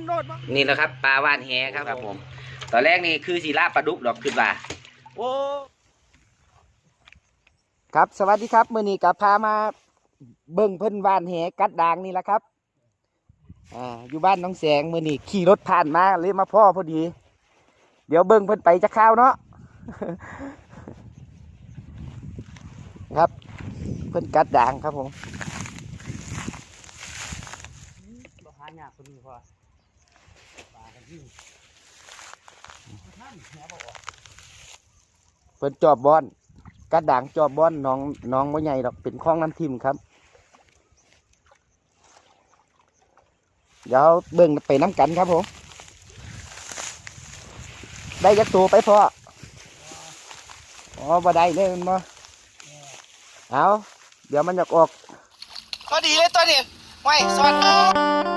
นโนดมั้งนี่แหละครับปลาว่านแหครับครับผม ตอนแรกนี่คือสีลาบปลาดุกดอกขึ้นว่าโอ้ครับสวัสดีครับมื้อนี้กับพามาเบิ่งเพิ่นว่านแหกัดด่างนี่แหละครับอ่าอยู่บ้านน้องแสงมื้อนี้ขี่รถผ่านมาเลยมาพ่อพอดี เดี๋ยวเบิ่งเพิ่นไปจะข้าวเนาะครับเพิ่นกัดด่างครับผมบ่หายากคนนี้พอปลากันที่ท่านแหบอกว่า เพิ่นจอบบอนกัดด่างจอบบอนน้องน้องบ่ใหญ่ดอกเป็นคลองน้ำทิมครับ เดี๋ยวเบิ่งไปน้ำกันครับผม ได้ยักตัวไปพออ๋อบ่ได้เลยมันบ่เอาเดี๋ยวมันจะออกพอดีเลยตัวนี้ไว้สวัสดี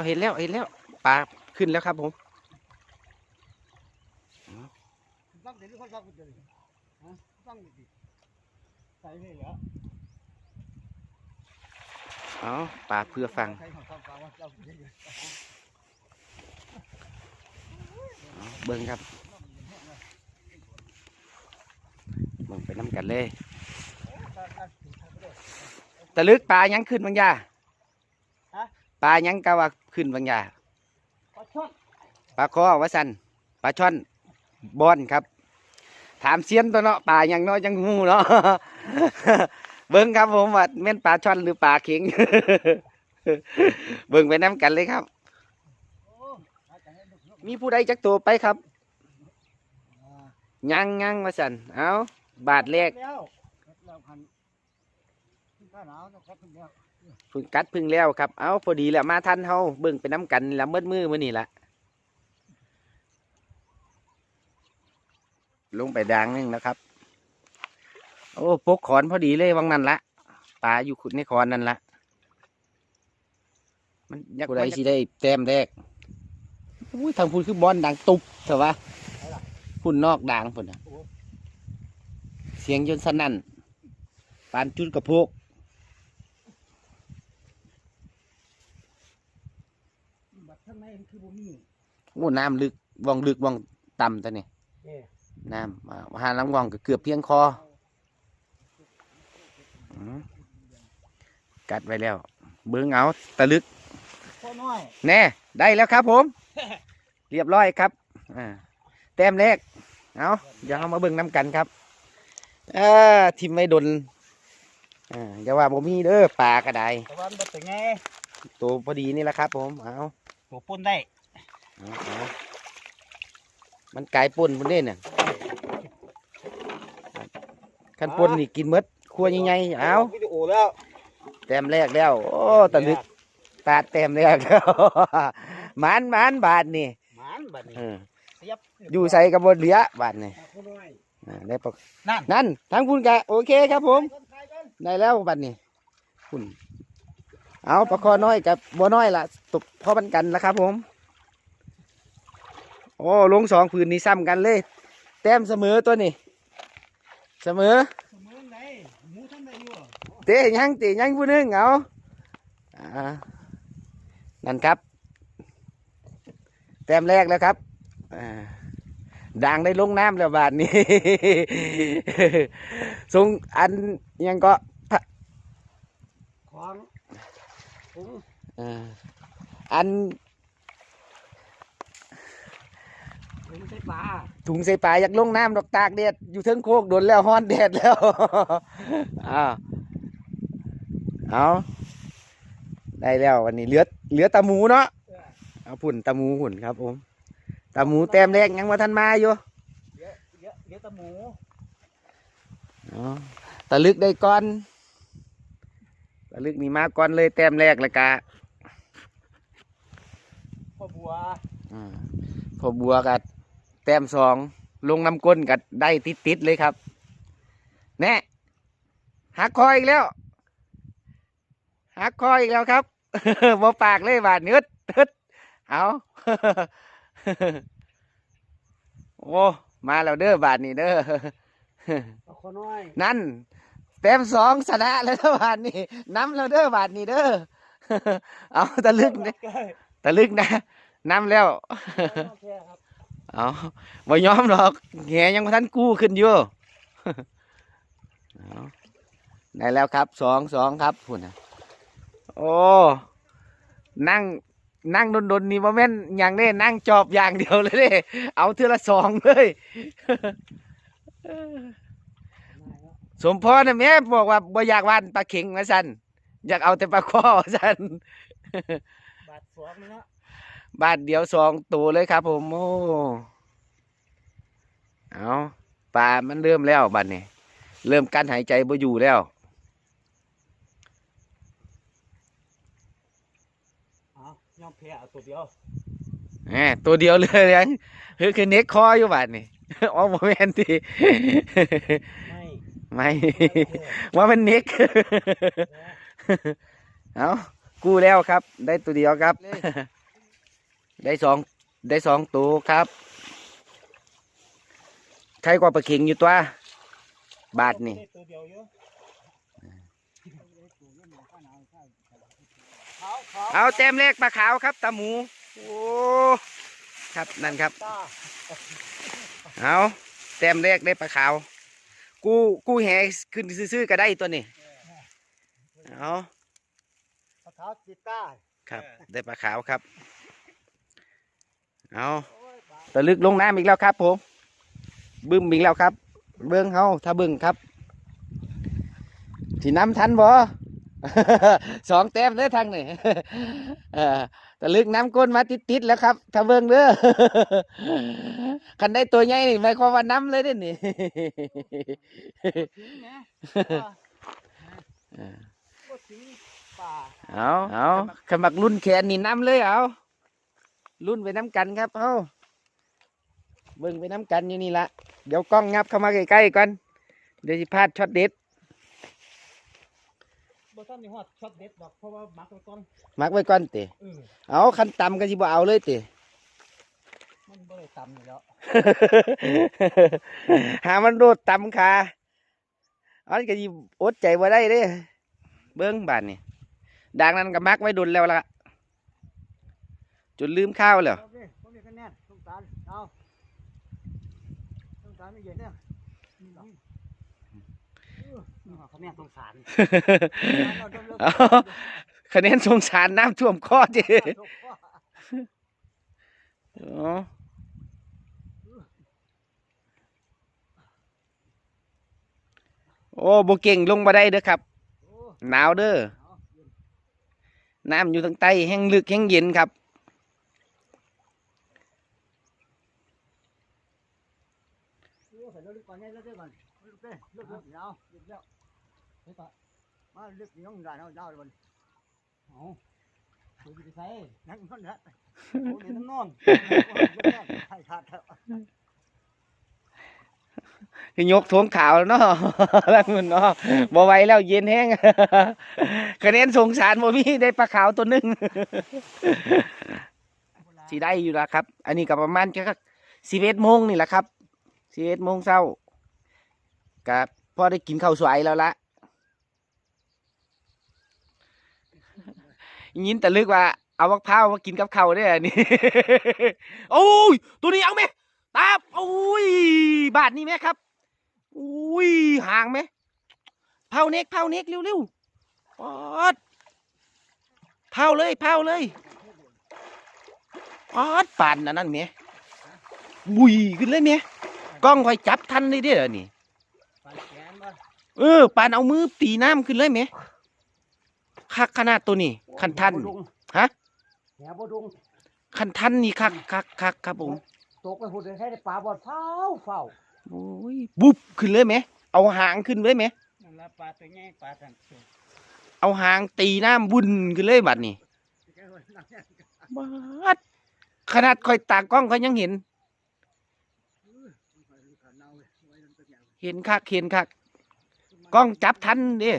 แล้วเห็นแล้วเห็นแล้วปลาขึ้นแล้วครับผมตั้งเดี๋ยวเขาตั้งเดี๋ยวนี้ฮะตั้งดิใส่เลยเหรอเอาปลาเพื่อฟังเบิ่งครับเบิ่งไปน้ำกันเลยตะลึกปลายังขึ้นบางอยา ปลายังกะว่าขึ้นบางอยาปลาช่อนปลาคอวะสันปลาช่อนบอนครับ ถามเซียนตัวเนาะปลายังน้อยยังงูเนาะ เบิ่งครับผมว่าแม่นปลาช่อนหรือปลาเข็ง เบิ่งไปน้ำกันเลยครับโอ้หาจังให้ลูกมีผู้ใดจักตัวไปครับอ่ายังยังวะสันเอาบาทแรกแล้วแล้วพันข้าหนาวต้องคัดขึ้นแล้วเพึ่งกัดเพึ่งแล้วครับ เอาพอดีแล้วมาทันเฮาเบิ่งไปน้ำกันแล้วมืดมือมื้อนี่ละลงไปดังหนึงนะครับ โอ้ปกขอนพอดีเลยวังนั้นละปลาอยู่ในขอนนั่นละมันยักษ์ใดสิได้แต้มแรกอุ้ยทางพุ่นคือบอลดังตุบเถอะวะพุ่นนอกดังพุ่นน่ะเสียงยนต์สนั่นปานจุดกระโพก บัดข้างในมันคือบ่มีโอ้น้ำลึกว่องลึกว่องต่ำตัวนี่เอ๊ะน้ำอ่าหาลำว่องก็เกือบเพียงคออืมกัดไว้แล้ว เบิ้งเอาตะลึก พ่อน้อยแน่ ได้แล้วครับผม เรียบร้อยครับอ่าแต้มแรกเอาเดี๋ยวเอามาเบิ้งน้ำกันครับเออทิมไม่ดนอ่าอย่าว่าผมมีเด้อปลากระไดแต่ว่ามันบ่เป็นไง ตัวพอดีนี่แหละครับผมเอา ตัวปุ่นได้เอาเอามันกลายป่นพุ่นเด้เนี่ยขันป่นนี่กินหมดครัวใหญ่ๆเอาวิดีโอแล้วแต้มแรกแล้ว โอ้ตะลึกตาแต้มแรกแล้วหมานหมานบาทนี่หมานบัดนี้เออเสียบอยู่ใส่กับบนเหลือบาทนี่พ่อน้อยอ่าได้ปะนั่น นั่นทั้งคุณกะโอเคครับผมใครกันได้แล้วบาทนี่คุณ เอาปลาคอน้อยกับบัวน้อยล่ะตบพอมันกันแล้วครับ ผม โอ้ลงสองผืนนี่ซ้ำกันเลย แต้มเสมอตัวนี้เสมอเสมอไหนหมูท่านได้อยู่เตะยังเตะยังผู้หนึงเอาอ่านั่นครับ แต้มแรกแล้วครับด่างได้ลงน้ำแล้วบาทนี้ทรงอันยังก็ของ อ่าอันผมใส่ปลาถุงใส่ปลาอยากลงน้ำดอกตากแดดอยู่เทิงโคกโดนแล้วฮ้อนแดดแล้วอ้าวเอาได้แล้ววันนี้เหลือเหลือตาหมูเนาะเอาพุ่นตาหมูหุ่นครับผมตาหมูแต้มแรกยังมาทันมาอยู่เดี๋ยวเดี๋ยวเดี๋ยวตะหมูอ๋อตะลึกได้ก่อน ตะลึกนี่มาก่อนเลยแต้มแรกแล้วกะพ่อบัวอ่าพอบัวกับแต้มสองลงน้ำก้นกับได้ติดติดๆเลยครับ แน่หักคออีกแล้วหักคออีกแล้วครับบ่ปากเลยบาดเนื้อตึดเอาโอ้มาแล้วเด้อบาดนี่เด้อเอาขอน้อยนั่น แต้มสองชนะแล้วเด้อบาดนี่น้ำแล้วเด้อบาดนี่เด้อเอาตะลึกนะเก้ยตะลึกนะน้ำแล้วโอเคครับเอาบ่ยอมหรอกแหยังบ่ทันกู้ขึ้นอยู่เอาได้แล้วครับสองสองครับพุ่นนะโอ้นั่งนั่งดนๆนี่บ่แม่นอย่างนี้นั่งจอบอย่างเดียวเลยเด้เอาเทือละสองเลย สมพรน่ะแม่บอกว่าบ่อยากวานปลาเข็งว่าซั่นอยากเอาแต่ปลาข้อว่าซั่นบาทสองนี่เนาะบาทเดียวสองตัวเลยครับ ผมโอ้เอาปลามันเริ่มแล้วบัดนี้เริ่มกั้นหายใจบ่อยู่แล้วเอายอมแพ้เอาตัวเดียวแหมตัวเดียวเลยยังคือคือเน็กคออยู่บาดนี่อ๋อโมเมนทีไม่ ไม่ ว่ามันเน็กเอากู้แล้วครับ ได้ตัวเดียวครับ ได้สองได้สองตัวครับใครกว่าปลาเข็งอยู่ตัว บาทนี่ตัวเดียวเยอะเขาเขาเอาแต้มเลขปลาขาวครับตาหมู โอ้ครับนั่นครับตาเอาแต้มเลขได้ปลาขาว กูกูแหขึ้นซื่อๆก็ได้ตัวนี้เอาปลาขาวจิตตาครับ ได้ปลาขาวครับ เอาโอ้ยปลาตะลึกลงน้ำอีกแล้วครับผม บึ้มอีกแล้วครับ เบิ้งเฮาถ้าเบิ้งครับที่น้ำทันบ่สองแต้มเด้อทางนี่เออ ตะลึกน้ำก้นมาติดๆแล้วครับถ้าเบิ้งเด้อคันได้ตัวใหญ่นี่หมายความว่าน้ำเลยเด้อนี่ทิ้งนะเออก็ทิ้งป่าเอาเอาขมักรุ่นแขนนี่น้ำเลยเอารุ่นไปน้ำกันครับเอาเบิ่งไปน้ำกันอยู่นี่ละเดี๋ยวกล้องงับเข้ามาใกล้ๆก่อนเดี๋ยวสิพลาดช็อตเด็ด บ่ทันได้ฮอดช็อตเด็ดดอกเพราะว่ามักไว้ก่อนมักไว้ก่อนเตะเออเอาคันต่ำก็สิบ่เอาเลยเตะมันบ่ได้ต่ำอยู่แล้ว หามันโดดต่ำขาอันก็สิอดใจบ่ได้เด้เบิ่งบาดนี่ดังนั้นก็มักไว้ดุนแล้วล่ะจนลืมข้าวแล้วเอาดิบ่มีคะแนนสงสารเอาสงสารไม่เย็นเนี่ยอืม เออเอาคะแนนสงสารคะแนนสงสารน้ำท่วมคอเจอ๋อโอ้บเก่งลงมาได้เด้อครับ หนาวเด้อ น้ำอยู่ทางใต้แห้งลึกแห้งเย็นครับโอ้ใส่เลิกก่อนเนี่ยเลิกก่อนเลิกเด้เลิกเลิกเอาเลิกแล้วเฮ้ยปะมาเลิกยังได้เอาได้เลยวันเอาตัวจะไปใส่นั่งนอนเนี่ยโอ้เดี๋ยวต้องนอนให้ขาดแล้วคือยกทวงขาวแล้วเนาะแล้วมันเนาะบ่ไหวแล้วเย็นแห้ง คะแนนสงสารบ่มีได้ปลาขาวตัวหนึง สิได้อยู่แล้วครับ อันนี้ก็ประมาณจะสิบเอ็ดโมงนี่แหละครับสิบเอ็ดโมงเช้ากับพอได้กินข้าวสวยแล้วละ ยินแต่ลึกว่าเอามะพร้าวมากินกับข้าวได้อันนี้ โอ้ยตัวนี้เอาไหมตาบโอ้ยบาทนี่ไหมครับอุ้ยห่างไหมเผาเน็กเผาเน็กเร็วๆปอดเผาเลยเผาเลยปอดปานอันนั้นเมียบุยขึ้นเลยเมียกล้องคอยจับทันเลยเด้อนี่ปานแขนบ่เออปานเอามือตีน้ำขึ้นเลยเมียคักขนาดตัวนี้ คันทันฮะแหบ่ดุงคันทันนี่คักคักคักครับผมตกไปหุ่นใช้ได้ปลาบอดเฝ้าเฝ้าโอ้ยบุบขึ้นเลยไหมเอาหางขึ้นเลยไหมนั่นละปลาตัวใหญ่ปลาทันเอาหางตีน้ำบุญขึ้นเลยบัดนี้บัดขนาดคอยตากล้องเขายังเห็น เห็นคักเห็นคักกล้องจับทันเดิ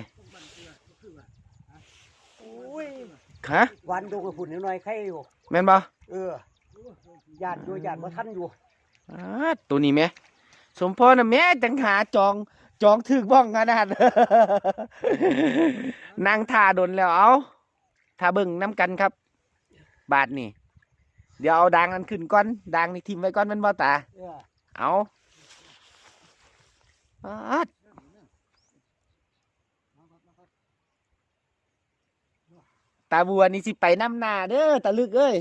ฮะวันดูกับฝุ่นนิดหน่อยใครอยู่แม่นบ่เออญาติอยู่ญาติว่าท่านอยู่อ่าตัวนี้แม่สมพรน่ะแม่จังหาจองจองถึกบ้องขนาดนางท่าดนแล้วเอาท่าเบิ่งน้ำกันครับ บาทนี่เดี๋ยวเอาดังนั้นขึ้นก่อนดังนี่ทิมไว้ก่อนแมันบ่ตา เออเอาอาด ตาบัวนี่สิไปน้ำหน้าเด้อตาลึกเอ้ย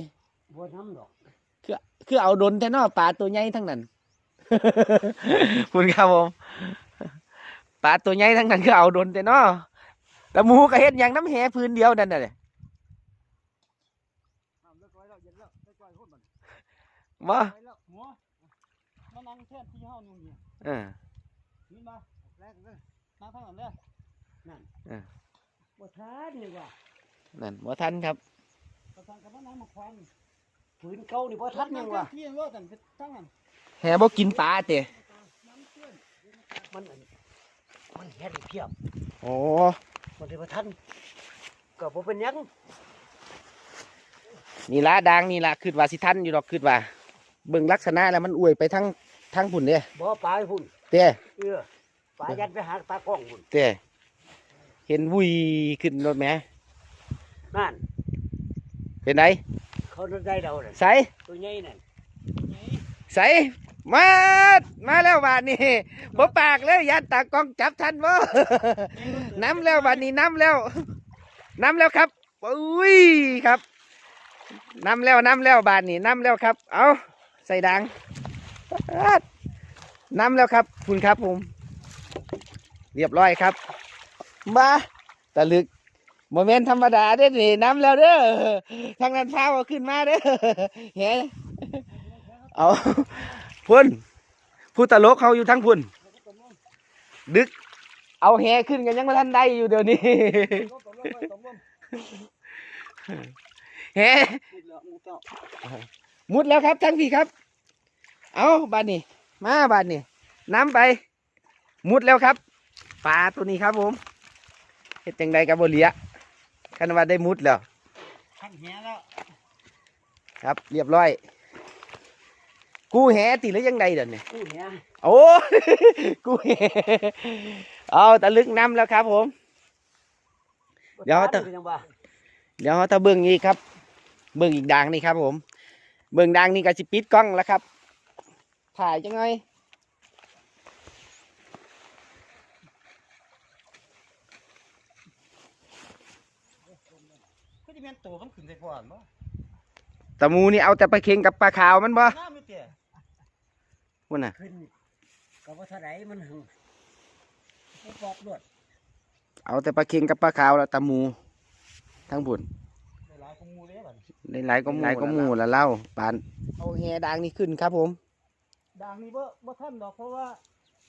บัวน้ำดอก คือคือเอาดนแท้เนอปลาตัวใหญ่ทั้งนั้น คุณครับผมปลาตัวใหญ่ทั้งนั้นคือเอาดนแท้เนอตะหมูก็เฮ็ดอย่างน้ำแหพื้นเดียวนั่นน่ะเลยว่าหมูมานั่งแทนที่เฮานู่นนี่เออนี่มาแรกเลยมาทางนั้นเด้อนั่นเออบ่ทานนี่ว่า นั่นบ่ทันครับประธานกับน้ำมาควันฝืนเก่านี่บ่ทันยังว่าที่ว่ากันทั้งนั้นแหบ่กินปลาเตะมันอันมันเฮ็ดเพียบโอ้มันสิบ่ทันก็บ่เป็นหยังนี่ละดังนี่ละคือว่าสิทันอยู่ดอกคือว่าเบิ่งลักษณะแล้วมันอวยไปทั้งทั้งพุ่นเด้บ่ปลาให้พุ่นเต้เออปลายันไปหาปลากล้องพุ่นเต้เห็นวุยขึ้นรถแหม นั่นเป็นไงเขาได้เราน่ะใส่ตัวใหญ่นั่นใส่มามาแล้วบาดนี้บ่ปากเลยยันตากล้องจับทันบ่น้ำแล้วบาดนี้น้ำแล้วน้ำแล้วครับอุ้ยครับน้ำแล้วน้ำแล้วบาดนี้น้ำแล้วครับ เอาใส่ดังน้ำแล้วครับ คุณครับผม เรียบร้อยครับมาตะลึก โมเมนต์ธรรมดาเด้อนี่น้ำแล้วเด้อทางนั้นพาเอาขึ้นมาเด้อเห็นเอาพุ่นผู้ตลกเขาอยู่ทั้งพุ่น ดึก เอาแหขึ้นกันยังไม่ทันได้อยู่เดี๋ยวนี้แหมุดแล้วครับทั้งพี่ครับ เอาบานนี้มาบานนี้น้ำไป มุดแล้วครับปลาตัวนี้ครับผมเฮ็ดจังใดกับโบเลีย คันว่าได้มุดแล้วทันแหแล้วครับ เรียบร้อย กูแหติหรือยังไงเดี๋ยวนี้กูแหโอ้ กูแหเอาตะลึกน้ำแล้วครับผม เดี๋ยวเถอะยังว่าเดี๋ยวถ้าเบิ่งอีกครับ เบิ่งอีกดังนี่ครับผม เบิ่งดังนี่ก็สิปิดกล้องแล้วครับ ถ่ายจังไง ก็จะเป็นตัวมันขึ้นใส่ก่อนบ่ตะมูนี่เอาแต่ปลาเค็งกับปลาขาวมันบ่น้ำไม่เตี้ยพุ่นน่ะ ขึ้นก็บ่เท่าไหร่มันหึงบ่ปอกลวดเอาแต่ปลาเค็งกับปลาขาวแล้วตะมูทั้งบุญได้หลายกว่าหมู่เลยบัดในหลายก็หมูหลายก็หมูละเล่าปานเอาแหดังนี่ขึ้นครับผม ด่างนี่บ่บ่ทันดอกเพราะว่า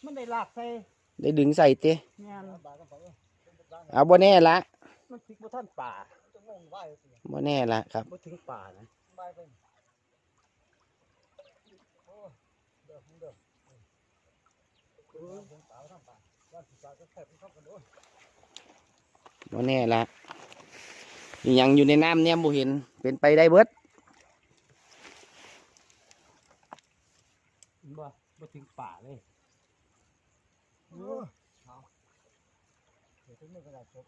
มันได้ลากใส่ได้ดึงใส่เตะงานเอาบ่แน่ละมันถึงบ่ทันป่าจะงงไหว บ่แน่ละครับบ่ถึงป่านะไหวไปโอ้เด้อเด้อเออป่าทำป่าว่าสิป่าก็แค่เป็นเข้ากันด้วยบ่แน่ละนี่ยังอยู่ในน้ำเนี่ยบ่เห็นเป็นไปได้เบิดบ่บ่ถึงป่าเลยเออเอาเดี๋ยวถึงมือกระดาษจบ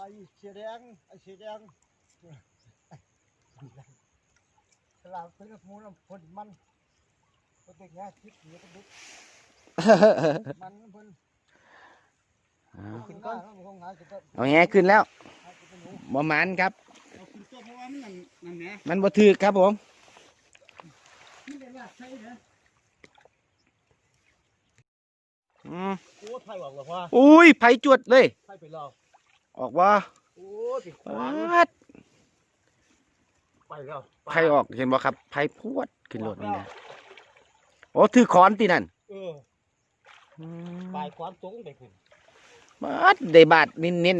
ไอ้เสียแดงไอ้เสียแดงฉลาดเป็นกระมูลำพนมันพนเด็กงาคิดเหนือเป็นดึกมันเพิ่นเอาขึ้นก้อนเอาของหาสิก็เอาแหขึ้นแล้วหาสิก็หนูบ่หมันครับเอาขึ้นตัวเพราะว่ามันนั่นนั่นแหละมันบ่ถือครับผมมันได้ลากใช่เด้ออืมโอ้ไทยหวังหรอว่าอุ้ยไผจวดเลยไทยไปรอ ออกว่าโอ้ติดขปวางาดไปแล้วไผออกเห็นบ่ครับไผพวดขึ้นรถนี่นะโอ้ถือขอนตินั่นเอออืมบ่ายความสูงไปขึ้นบาดได้บาทเน้นเนี่ย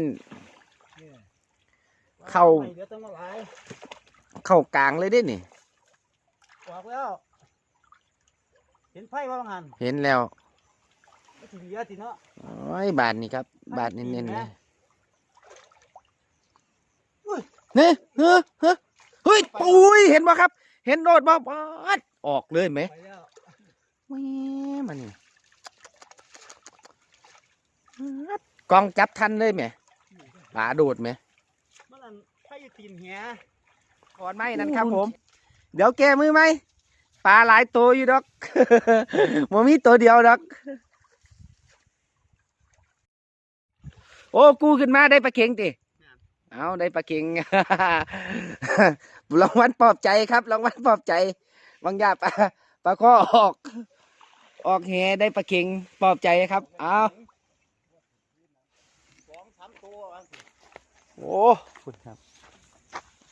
เข้าเดี๋ยวต้องมาหลายๆเข้ากลางเลยเด้นี่ออกแล้ว เห็นไฟว่าบางหันเห็นแล้วไม่ถึงเยอะทีเนาะโอ้ยบาทนี่ครับ บาทเน้นๆเลย เฮ้ยเฮ้ยเฮ้ยเฮ้ยปุ้ยเห็นบ่ครับ เห็นโดดบ่บาดออกเลยไหมไปแล้วแหม่มันนี่บาดกองจับทันเลยไหมปลาโดดไหมมันอันไฟอยู่ตีนเหียก่อนไหมนั่นครับผม เดี๋ยวแกมือไหมปลาหลายตัวอยู่ดอกมันมีตัวเดียวดอก โอ้กูขึ้นมาได้ปลาเข็งติ เอาได้ปลาเข็งรางวัลปลอบใจครับรางวัลปลอบใจบางอยาปลาปลาข้อออก ออกแหได้ปลาเข็งปลอบใจครับ เอาสองสามตัวโอ้คุณครับ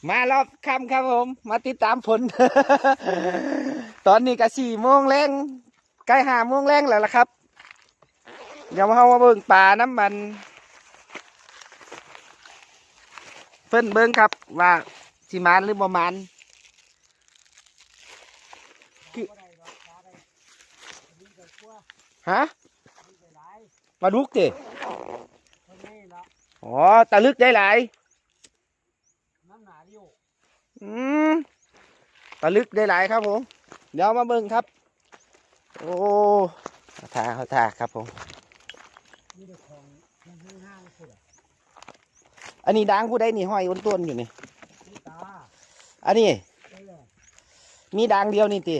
มารอบค่ำครับผม มาติดตามผล ตอนนี้ก็สี่โมงแรงใกล้ห้าโมงแรงแล้วล่ะครับเดี๋ยวเรามาเบิ่งป่าน้ำมัน เพิ่นเบิ่งครับว่าสิมานหรือบ่มานบ่ได้หรอกปลาได้มีแต่กลัวฮะมีแต่หลายปลาดุกติเท่านี้ละอ๋อตะลึกได้หลายน้ำหนาอยู่อืมตะลึกได้หลายครับผม เดี๋ยวมาเบิ่งครับ โอ้เขาท่าเขาท่าครับผม มีแต่ของมันห้างห้างสุดอะ อันนี้ดังผู้ใดนี่ห้อยอ้นต้นอยู่นี่ ตาอันนี้เลยมีดังเดียวนี่ติ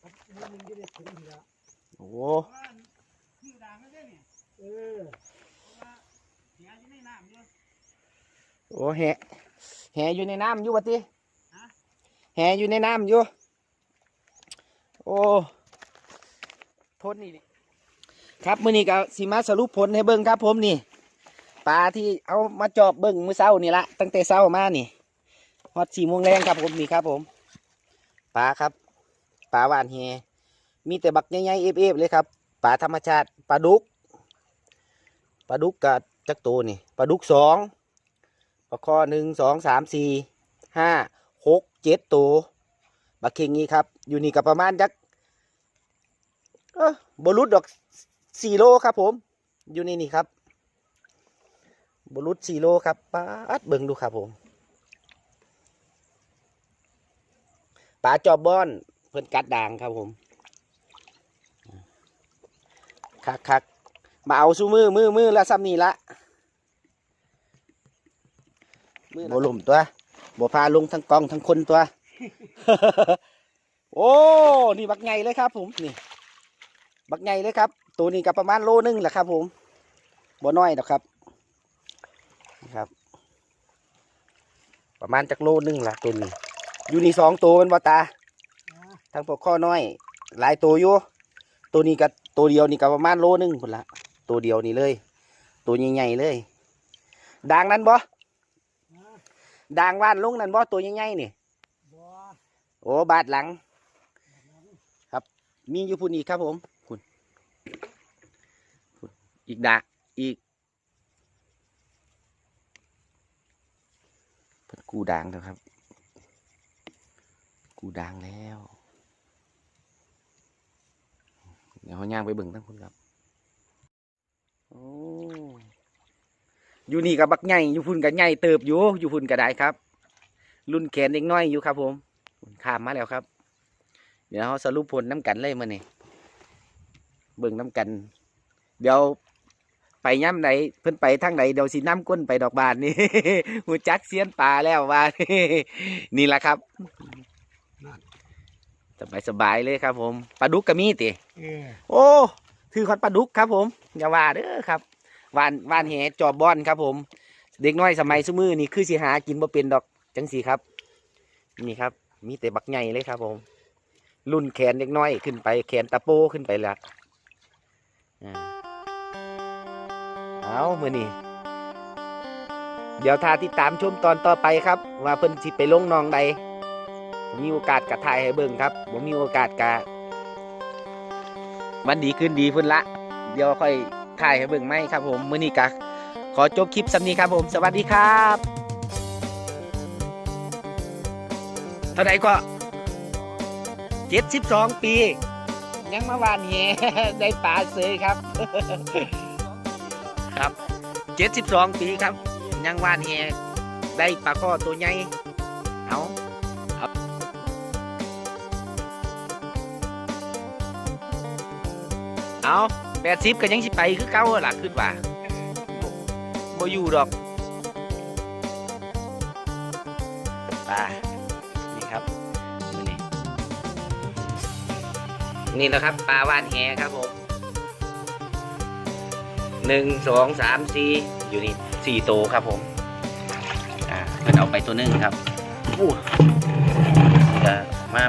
ครับนี่มันจะได้ถึงทีละโอ้ที่ด่างไม่ได้เนี่ยเออเสียที่ในน้ำเยอะโอ้แหแหอยู่ในน้ำอยู่วะติฮะแหอยู่ในน้ำอยู่ โอ้ทนนี่ดิครับมื้อนี้ก็สิมาสรุปผลให้เบิ่งครับผมนี่ ปลาที่เอามาจอบเบิ่งมื้อเช้านี่ละตั้งแต่เช้ามานี่ฮอดสี่โมงแรงครับผมนี่ครับผมปลาครับปลาหวานแหมีแต่บักใหญ่ๆเอฟๆเลยครับปลาธรรมชาติปลาดุกปลาดุกกับจักโตวนี่ปลาดุกสองปลาคอหนึ่งสองสามสี่ห้าหกเจ็ดตัวบักเข่งนี้ครับ อยู่นี่กับประมาณจักบรุษดอกสี่โลครับผม อยู่ในนี่ครับ บรุษสี่โลครับปลาดเบิ่งดูครับผมปลาจอบบอน เพิ่นกัดด่างครับผมคักคักๆมาเอาสู้มือมือมือละซ้ำนี่ละโบลมตัวโบพาลงทั้งกองทั้งคนตัว โอ้ นี่บักไงเลยครับ ผม นี่ บักไงเลยครับ ตัวนี้ก็ประมาณโลนึงแหละครับ ผม บ่น้อยดอกครับนี่ครับ ประมาณจักโลนึงล่ะตัวนี้ อยู่นี่สองตัวเป็นบ่ตานะทั้งพวกข้อน้อย หลายตัวอยู่ตัวนี้ก็ตัวเดียวนี่ก็ประมาณโลนึงคนละ ตัวเดียวนี่เลย ตัวใหญ่ๆเลยดังนั้นบ่นะด่างว่านลงนั่นบ่ตัวใหญ่ๆนี่บัวโอ้บาดหลังมีอยู่พุ่นอีกครับผมคุณพุ่นอีกดาอีกเพิ่น กูด่างแล้วครับ กูด่างแล้ว เดี๋ยวเขาย่างไปเบิ่งทั้งคุณครับโอ้อยู่นี่กับบักใหญ่อยู่พุ่นกับใหญ่เติบอยู่อยู่พุ่นก็ได้ครับ รุ่นแขนเด็กน้อยอยู่ครับ ผมข้ามมาแล้วครับ เดี๋ยวเราสรุปผลน้ำกันเลยมื่อนี่เบิ่งน้ำกัน เดี๋ยว ไปย่ำไหนเพิ่นไปทางไหนเดี๋ยวสิน้ำก้นไปดอกบานนี่ หูจักเสียนปลาแล้วว่านี่แหละครับสบายสบายๆเลยครับ ผมปลาดุกกระมีติเออโอ้คือคอนปลาดุกครับผมอย่าว่าเด้อครับวานวานแหจอบบอนครับ ผม เด็กน้อยสมัยสมือนี่คือสิหากินบ่เป็นดอกจังสีครับ นี่ครับ มีแต่บักใหญ่เลยครับ ผม รุ่นแขนเด็กน้อยขึ้นไปแขนตะโปขึ้นไปและอ่า เอามือนี่เดี๋ยวทาติดตามชมตอนต่อไปครับ ว่าเพิ่นสิไปลงนองใดมีโอกาสกะถ่ายให้เบิ่งครับผมมีโอกาสกะวันดีขึ้นดีพุ่นละ เดี๋ยวค่อยถ่ายให้เบิ่งไหมครับ ผมมือนี้กะขอจบคลิปสำนี้ครับผม สวัสดีครับเท่าไหร่ก็เจ็ดสิบสองปี ยังมาวานแหได้ปลาเสยครับ เจ็ดสิบสองปีครับ ยังว่านแหได้ปลาข้อตัวใหญ่เอาเอาเอาแปดสิบก็ยังสิไปคือเก่าหลักขึ้นว่าบ่อยู่ดอกปลานี่ครับนี่นี่นะครับปลาว่านแหครับผม หนึ่งสองสามสี่อยู่นี่สี่ตัวครับผม อ่าเพิ่นเอาไปตัวหนึงครับอู้จะมา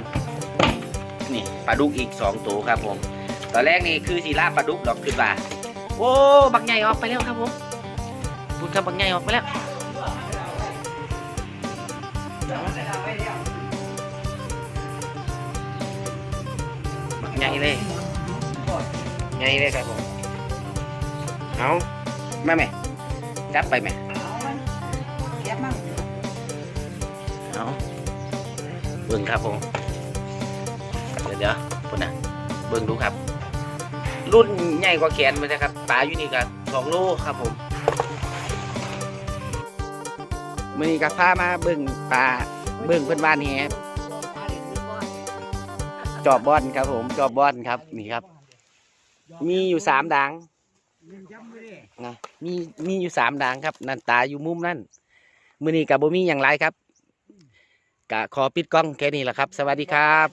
นี่ปลาดุกอีกสองตัวครับผม ตอนแรกนี่คือสีลาบปลาดุกดอกขึ้นมาโอ้บักใหญ่ออกไปแล้วครับผมพูดครับบักใหญ่ออกไปแล้วบักใหญ่เลยใหญ่เลยครับผม เอามาไหมจับไปไหมเอาเบิ่งครับผม เดี๋ยวเดี๋ยวพุ่นนะเบิ่งดูครับ รุ่นใหญ่กว่าแขนมันนะครับปลาอยู่นี่ก็สองโลครับผมมื่อนี้ก็พามาเบิ่งปลาเบิ่งเพื่อนบ้านนี่ครับจอบบอนครับผม จอบบอนครับนี่ครับ มีอยู่สามดังยิงจำไม่ได้ นะมีมีอยู่สามดังครับนันตาอยู่มุมนั่นมือนี้กับบ่มีอย่างไรครับกะขอปิดกล้องแค่นี้แหละครับ สวัสดีครับ